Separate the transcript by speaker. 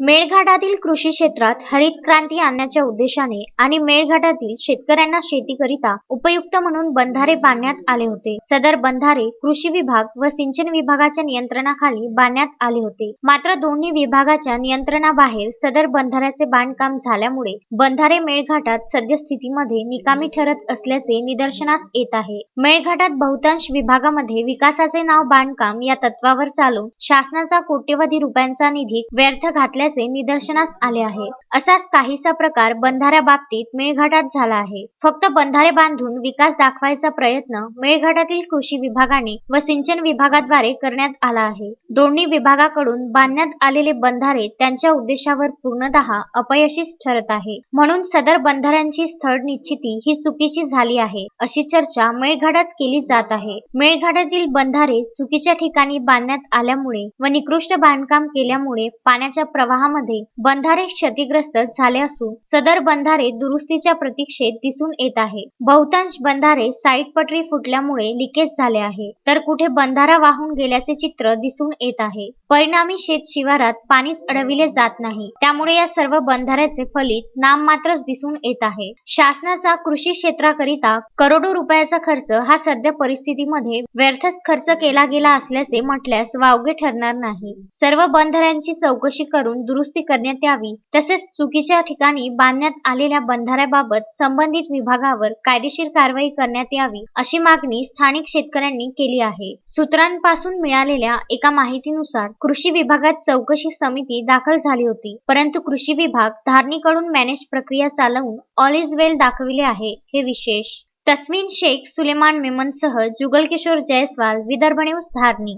Speaker 1: मेळघाटातील कृषी क्षेत्रात हरित क्रांती आणण्याच्या उद्देशाने आणि मेळघाटातील शेतकऱ्यांना शेतीकरिता उपयुक्त म्हणून बंधारे बांधण्यात आले होते. सदर बंधारे कृषी विभाग व सिंचन विभागाच्या नियंत्रणाखाली बांधण्यात आले होते. मात्र दोन्ही विभागाच्या नियंत्रणाबाहेर सदर बंधाऱ्याचे बांधकाम झाल्यामुळे बंधारे मेळघाटात सद्यस्थितीमध्ये निकामी ठरत असल्याचे निदर्शनास येत आहे. मेळघाटात बहुतांश विभागामध्ये विकासाचे नाव बांधकाम या तत्वावर चालून शासनाचा कोट्यवधी रुपयांचा निधी व्यर्थ घातल्या असल्याचे निदर्शनास आले आहे. असाच काहीसा प्रकार बंधाऱ्या बाबतीत मेळघाटात झाला आहे. फक्त बंधारे बांधून विकास दाखवायचा प्रयत्न मेळघाटातील कृषी विभागाने व सिंचन विभागाद्वारे करण्यात आला आहे. दोन्ही विभागाकडून बांधण्यात आलेले बंधारे त्यांच्या उद्देशावर पूर्णतः अपयशीच ठरत आहे. म्हणून सदर बंधाऱ्यांची स्थळ निश्चिती ही चुकीची झाली आहे अशी चर्चा मेळघाटात केली जात आहे. मेळघाटातील बंधारे चुकीच्या ठिकाणी बांधण्यात आल्यामुळे व निकृष्ट बांधकाम केल्यामुळे पाण्याच्या प्रवाह प्रवाहामध्ये बंधारे क्षतिग्रस्त झाले असून सदर बंधारे दुरुस्तीच्या प्रतीक्षेत दिसून येत आहे. बहुतांश बंधारे साईट पटरी फुटल्यामुळे लिकेज झाले आहे. तर कुठे बंधारा वाहून गेल्याचे चित्र दिसून येत आहे. परिणामी शेत शिवारात पाणीच अडविले जात नाही. त्यामुळे या सर्व बंधाऱ्याचे फलित नाममात्रच दिसून येत आहे. शासनाचा कृषी क्षेत्राकरिता करोडो रुपयाचा खर्च हा सध्या परिस्थितीमध्ये व्यर्थच खर्च केला गेला असल्याचे म्हटल्यास वावगे ठरणार नाही. सर्व बंधाऱ्यांची चौकशी करून दुरुस्ती करण्यात यावी. तसेच चुकीच्या ठिकाणी बांधण्यात आलेल्या बंधाऱ्याबाबत संबंधित विभागावर कायदेशीर कारवाई करण्यात यावी अशी मागणी स्थानिक शेतकऱ्यांनी केली आहे. सूत्रांपासून मिळालेल्या एका माहितीनुसार कृषी विभागात चौकशी समिती दाखल झाली होती परंतु कृषी विभाग धारणीकडून मॅनेज प्रक्रिया चालवून ऑल इज वेल दाखविले आहे हे विशेष. तस्मिन शेख सुलेमान मेमनसह जुगल किशोर जयस्वाल विदर्भ न्यूज धारणी.